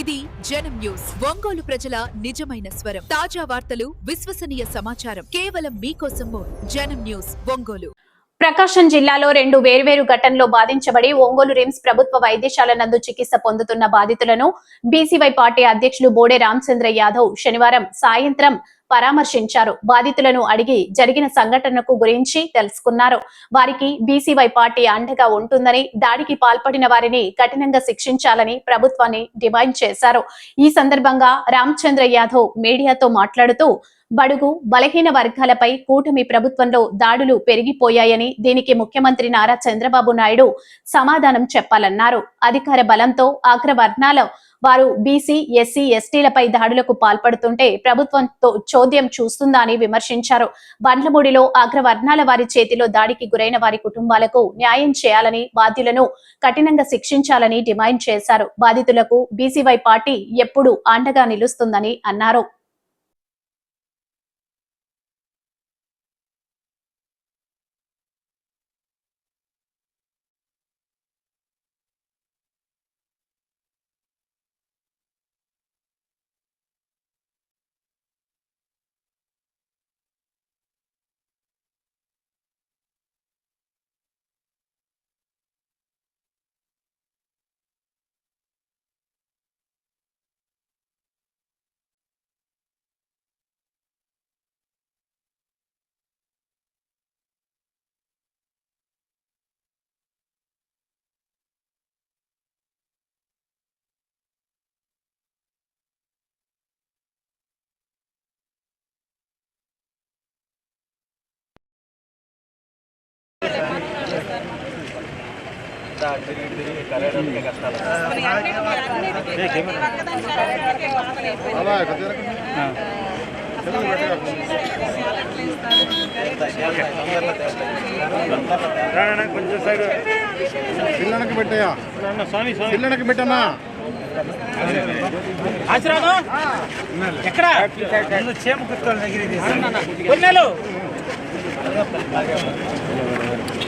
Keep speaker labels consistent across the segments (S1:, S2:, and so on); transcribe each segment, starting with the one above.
S1: ఇది జనం న్యూస్. ఒంగోలు ప్రజల నిజమైన స్వరం. తాజా వార్తలు విశ్వసనీయ సమాచారం. కేవలం మీకోసం జనం న్యూస్ ఒంగోలు.
S2: ప్రకాశం జిల్లాలో రెండు వేర్వేరు ఘటనలో బాధించబడి ఒంగోలు రిమ్స్ ప్రభుత్వ వైద్యశాల నందు చికిత్స పొందుతున్న బాధితులను బీసీవై పార్టీ అధ్యక్షులు బోడే రామచంద్ర యాదవ్ శనివారం సాయంత్రం పరామర్శించారు. బాధితులను అడిగి జరిగిన సంఘటనకు గురించి తెలుసుకున్నారు. వారికి బీసీవై పార్టీ అండగా ఉంటుందని దాడికి పాల్పడిన వారిని కఠినంగా శిక్షించాలని ప్రభుత్వాన్ని డిమాండ్ చేశారు. ఈ సందర్భంగా రామచంద్ర యాదవ్ మీడియాతో మాట్లాడుతూ బడుగు బలహీన వర్గాలపై కూటమి ప్రభుత్వంలో దాడులు పెరిగిపోయాయని దీనికి ముఖ్యమంత్రి నారా చంద్రబాబు నాయుడు సమాధానం చెప్పాలన్నారు. అధికార బలంతో అగ్రవర్ణాల వారు బీసీ ఎస్సీ ఎస్టీలపై దాడులకు పాల్పడుతుంటే ప్రభుత్వంతో చోద్యం చూస్తుందా అని విమర్శించారు. బండ్లమూడిలో అగ్రవర్ణాల వారి చేతిలో దాడికి గురైన వారి కుటుంబాలకు న్యాయం చేయాలని బాధ్యులను కఠినంగా శిక్షించాలని డిమాండ్ చేశారు. బాధితులకు బీసీవై పార్టీ ఎప్పుడు అండగా నిలుస్తుందని అన్నారు.
S3: కొంచెం సైడ్
S4: పిల్లనకి పెట్టయా
S3: స్వామి
S4: పెట్టమ్మా.
S3: ఆశ్రమం ఎక్కడ? చేమ దగ్గర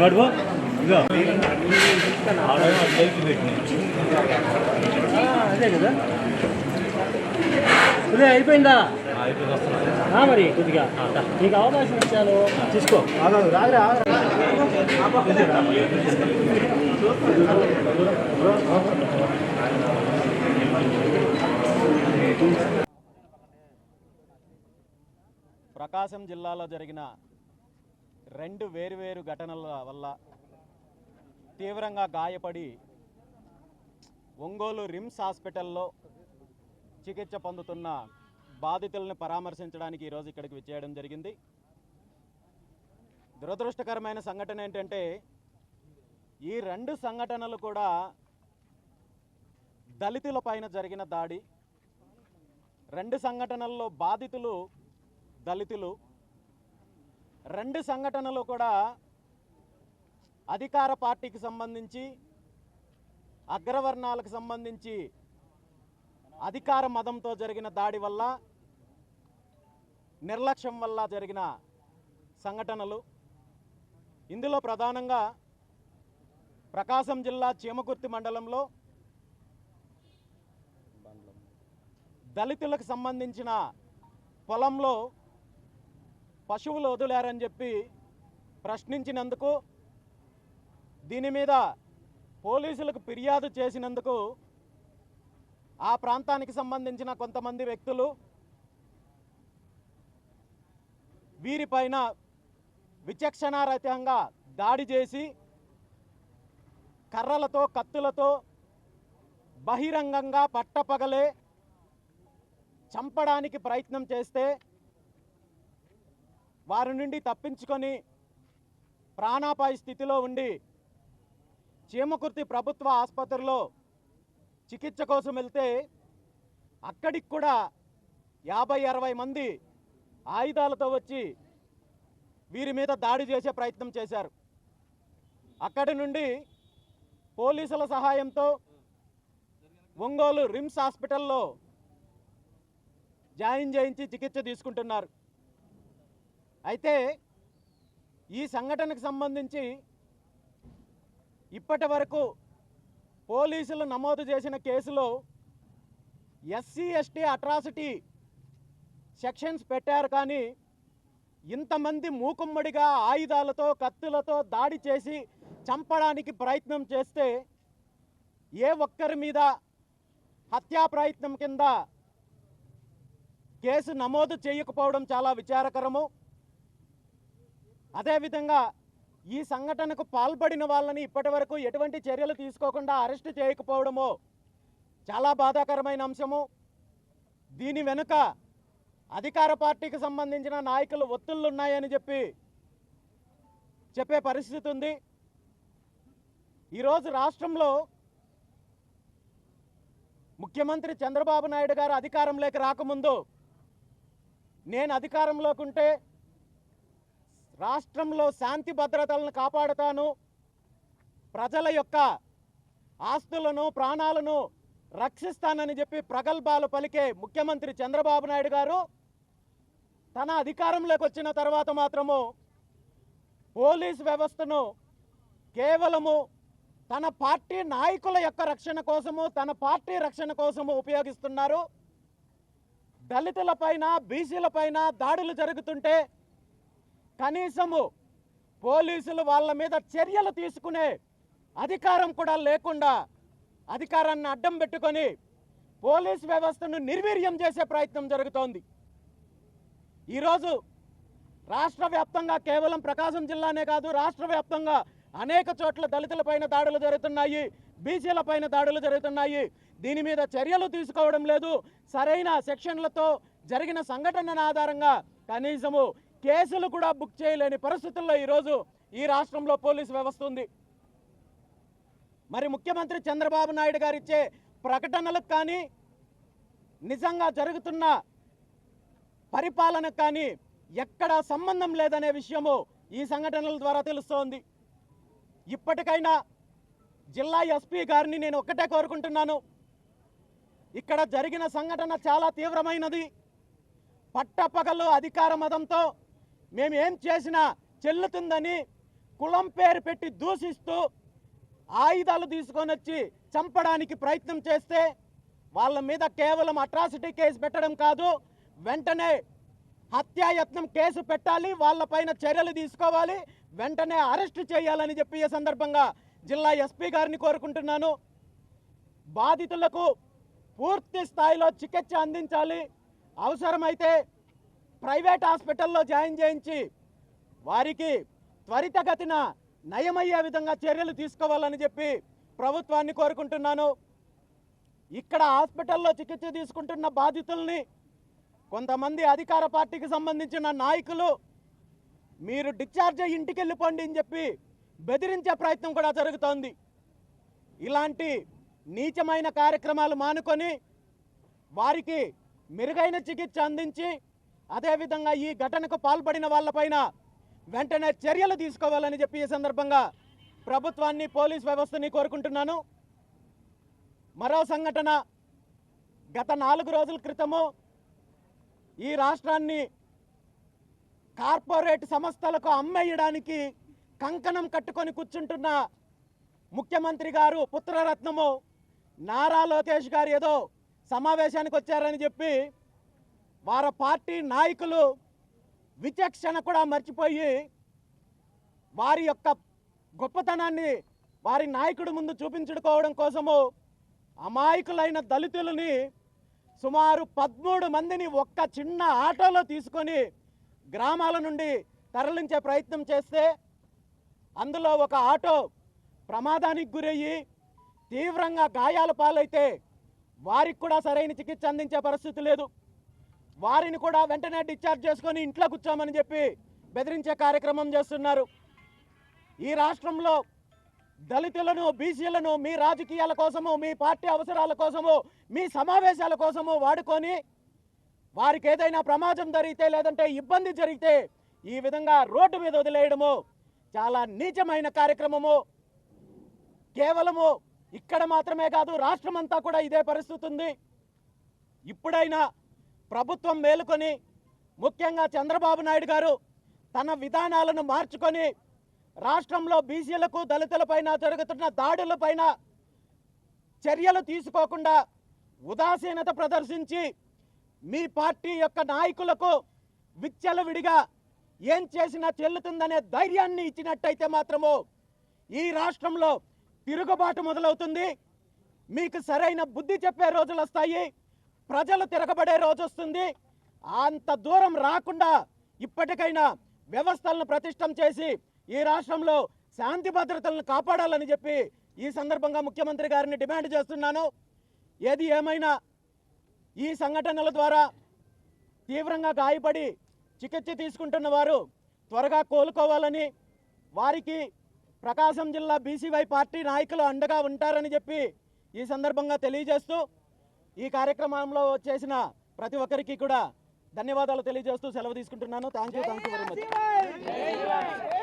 S3: నడువు ఇగో అదే కదా. ఇదే అయిపోయిందా? ఆ, మరి కొద్దిగా. నీకు అవకాశం ఇచ్చాను. తీసుకో.
S5: ప్రకాశం జిల్లాలో జరిగిన రెండు వేరువేరు ఘటనల వల్ల తీవ్రంగా గాయపడి ఒంగోలు రిమ్స్ హాస్పిటల్లో చికిత్స పొందుతున్న బాధితులను పరామర్శించడానికి ఈరోజు ఇక్కడికి విచ్చేయడం జరిగింది. దురదృష్టకరమైన సంఘటన ఏంటంటే ఈ రెండు సంఘటనలు కూడా దళితుల పైన జరిగిన దాడి రెండు సంఘటనల్లో బాధితులు దళితులు రెండు సంఘటనలు కూడా అధికార పార్టీకి సంబంధించి అగ్రవర్ణాలకు సంబంధించి అధికార మదంతో జరిగిన దాడి వల్ల నిర్లక్ష్యం వల్ల జరిగిన సంఘటనలు. ఇందులో ప్రధానంగా ప్రకాశం జిల్లా చీమకుర్తి మండలంలో దళితులకు సంబంధించిన పొలంలో పశువులు వదిలారని చెప్పి ప్రశ్నించినందుకు దీని మీద పోలీసులకు ఫిర్యాదు చేసినందుకు ఆ ప్రాంతానికి సంబంధించిన కొంతమంది వ్యక్తులు వీరిపైన విచక్షణారహితంగా దాడి చేసి కర్రలతో కత్తులతో బహిరంగంగా పట్టపగలే చంపడానికి ప్రయత్నం చేస్తే వారి నుండి తప్పించుకొని ప్రాణాపాయ స్థితిలో ఉండి చీమకుర్తి ప్రభుత్వ ఆసుపత్రిలో చికిత్స కోసం వెళ్తే అక్కడికి కూడా యాభై అరవై మంది ఆయుధాలతో వచ్చి వీరి మీద దాడి చేసే ప్రయత్నం చేశారు. అక్కడి నుండి పోలీసుల సహాయంతో ఒంగోలు రిమ్స్ హాస్పిటల్లో జాయిన్ చేయించి చికిత్స తీసుకుంటున్నారు. అయితే ఈ సంఘటనకు సంబంధించి ఇప్పటి వరకు పోలీసులు నమోదు చేసిన కేసులో ఎస్సీ ఎస్టీ అట్రాసిటీ సెక్షన్స్ పెట్టారు కానీ ఇంతమంది మూకుమ్మడిగా ఆయుధాలతో కత్తులతో దాడి చేసి చంపడానికి ప్రయత్నం చేస్తే ఏ ఒక్కరి మీద హత్యా ప్రయత్నం కింద కేసు నమోదు చేయకపోవడం చాలా విచారకరము. అదేవిధంగా ఈ సంఘటనకు పాల్పడిన వాళ్ళని ఇప్పటివరకు ఎటువంటి చర్యలు తీసుకోకుండా అరెస్ట్ చేయకపోవడము చాలా బాధాకరమైన అంశము. దీని వెనుక అధికార పార్టీకి సంబంధించిన నాయకులు ఒత్తిళ్ళు ఉన్నాయని చెప్పి చెప్పే పరిస్థితి ఉంది. ఈరోజు రాష్ట్రంలో ముఖ్యమంత్రి చంద్రబాబు నాయుడు గారు అధికారంలోకి రాకముందు నేను అధికారంలోకి ఉంటే రాష్ట్రంలో శాంతి భద్రతలను కాపాడుతాను. ప్రజల యొక్క ఆస్తులను ప్రాణాలను రక్షిస్తానని చెప్పి ప్రగల్భాలు పలికే ముఖ్యమంత్రి చంద్రబాబు నాయుడు గారు తన అధికారంలోకి వచ్చిన తర్వాత మాత్రము పోలీస్ వ్యవస్థను కేవలము తన పార్టీ నాయకుల యొక్క రక్షణ కోసము తన పార్టీ రక్షణ కోసము ఉపయోగిస్తున్నారు. దళితులపైన బీసీలపైన దాడులు జరుగుతుంటే కనీసము పోలీసులు వాళ్ళ మీద చర్యలు తీసుకునే అధికారం కూడా లేకుండా అధికారాన్ని అడ్డం పెట్టుకొని పోలీస్ వ్యవస్థను నిర్వీర్యం చేసే ప్రయత్నం జరుగుతోంది. ఈరోజు రాష్ట్ర వ్యాప్తంగా కేవలం ప్రకాశం జిల్లానే కాదు రాష్ట్ర వ్యాప్తంగా అనేక చోట్ల దళితులపైన దాడులు జరుగుతున్నాయి బీసీలపైన దాడులు జరుగుతున్నాయి. దీని మీద చర్యలు తీసుకోవడం లేదు. సరైన సెక్షన్లతో జరిగిన సంఘటన ఆధారంగా కనీసము కేసులు కూడా బుక్ చేయలేని పరిస్థితుల్లో ఈరోజు ఈ రాష్ట్రంలో పోలీసు వ్యవస్థ ఉంది. మరి ముఖ్యమంత్రి చంద్రబాబు నాయుడు గారు ఇచ్చే ప్రకటనలకు కానీ నిజంగా జరుగుతున్న పరిపాలనకు కానీ ఎక్కడా సంబంధం లేదనే విషయము ఈ సంఘటనల ద్వారా తెలుస్తోంది. ఇప్పటికైనా జిల్లా ఎస్పీ గారిని నేను ఒక్కటే కోరుకుంటున్నాను. ఇక్కడ జరిగిన సంఘటన చాలా తీవ్రమైనది. పట్టపగలు అధికార మదంతో మేము ఏం చేసినా చెల్లుతుందని కులం పేరు పెట్టి దూషిస్తూ ఆయుధాలు తీసుకొని వచ్చి చంపడానికి ప్రయత్నం చేస్తే వాళ్ళ మీద కేవలం అట్రాసిటీ కేసు పెట్టడం కాదు వెంటనే హత్యాయత్నం కేసు పెట్టాలి వాళ్ళపైన చర్యలు తీసుకోవాలి వెంటనే అరెస్ట్ చేయాలని చెప్పి ఈ సందర్భంగా జిల్లా ఎస్పీ గారిని కోరుకుంటున్నాను. బాధితులకు పూర్తి స్థాయిలో చికిత్స అందించాలి. అవసరమైతే ప్రైవేట్ హాస్పిటల్లో జాయిన్ చేయించి వారికి త్వరితగతిన నయమయ్యే విధంగా చర్యలు తీసుకోవాలని చెప్పి ప్రభుత్వాన్ని కోరుకుంటున్నాను. ఇక్కడ హాస్పిటల్లో చికిత్స తీసుకుంటున్న బాధితుల్ని కొంతమంది అధికార పార్టీకి సంబంధించిన నాయకులు మీరు డిశ్చార్జ్ అయ్యి ఇంటికి వెళ్ళిపోండి అని చెప్పి బెదిరించే ప్రయత్నం కూడా జరుగుతోంది. ఇలాంటి నీచమైన కార్యక్రమాలు మానుకొని వారికి మెరుగైన చికిత్స అందించి అదేవిధంగా ఈ ఘటనకు పాల్పడిన వాళ్ళపైన వెంటనే చర్యలు తీసుకోవాలని చెప్పి ఈ సందర్భంగా ప్రభుత్వాన్ని పోలీస్ వ్యవస్థని కోరుకుంటున్నాను. మరో సంఘటన గత నాలుగు రోజుల క్రితము ఈ రాష్ట్రాన్ని కార్పొరేట్ సంస్థలకు అమ్మేయడానికి కంకణం కట్టుకొని కూర్చుంటున్న ముఖ్యమంత్రి గారు పుత్రరత్నము నారా లోకేష్ గారు ఏదో సమావేశానికి వచ్చారని చెప్పి వారి పార్టీ నాయకులు విచక్షణ కూడా మర్చిపోయి వారి యొక్క గొప్పతనాన్ని వారి నాయకుడి ముందు చూపించుకోవడం కోసము అమాయకులైన దళితులని సుమారు పదమూడు మందిని ఒక్క చిన్న ఆటోలో తీసుకొని గ్రామాల నుండి తరలించే ప్రయత్నం చేస్తే అందులో ఒక ఆటో ప్రమాదానికి గురయ్యి తీవ్రంగా గాయాల పాలైతే వారికి కూడా సరైన చికిత్స అందించే పరిస్థితి లేదు. వారిని కూడా వెంటనే డిశ్చార్జ్ చేసుకొని ఇంట్లో కూర్చోమని చెప్పి బెదిరించే కార్యక్రమం చేస్తున్నారు. ఈ రాష్ట్రంలో దళితులను బీసీలను మీ రాజకీయాల కోసము మీ పార్టీ అవసరాల కోసము మీ సమావేశాల కోసము వాడుకొని వారికి ఏదైనా ప్రమాదం జరిగితే లేదంటే ఇబ్బంది జరిగితే ఈ విధంగా రోడ్డు మీద వదిలేయడము చాలా నీచమైన కార్యక్రమము కేవలము ఇక్కడ మాత్రమే కాదు రాష్ట్రం అంతా కూడా ఇదే పరిస్థితి ఉంది ఇప్పుడైనా ప్రభుత్వం మేలుకొని ముఖ్యంగా చంద్రబాబు నాయుడు గారు తన విధానాలను మార్చుకొని రాష్ట్రంలో బీసీలకు దళితులపైన జరుగుతున్న దాడులపైన చర్యలు తీసుకోకుండా ఉదాసీనత ప్రదర్శించి మీ పార్టీ యొక్క నాయకులకు విచ్చలవిడిగా ఏం చేసినా చెల్లుతుందనే ధైర్యాన్ని ఇచ్చినట్టయితే మాత్రము ఈ రాష్ట్రంలో తిరుగుబాటు మొదలవుతుంది. మీకు సరైన బుద్ధి చెప్పే రోజులు వస్తాయి. ప్రజలు తిరగబడే రోజు వస్తుంది. అంత దూరం రాకుండా ఇప్పటికైనా వ్యవస్థలను ప్రతిష్టం చేసి ఈ రాష్ట్రంలో శాంతి భద్రతలను కాపాడాలని చెప్పి ఈ సందర్భంగా ముఖ్యమంత్రి గారిని డిమాండ్ చేస్తున్నాను. ఏది ఏమైనా ఈ సంఘటనల ద్వారా తీవ్రంగా గాయపడి చికిత్స తీసుకుంటున్న వారు త్వరగా కోలుకోవాలని వారికి ప్రకాశం జిల్లా బీసీవై పార్టీ నాయకులు అండగా ఉంటారని చెప్పి ఈ సందర్భంగా తెలియజేస్తూ ఈ కార్యక్రమంలో వచ్చేసిన ప్రతి ఒక్కరికి కూడా ధన్యవాదాలు తెలియజేస్తూ సెలవు తీసుకుంటున్నాను. Thank you thank you very much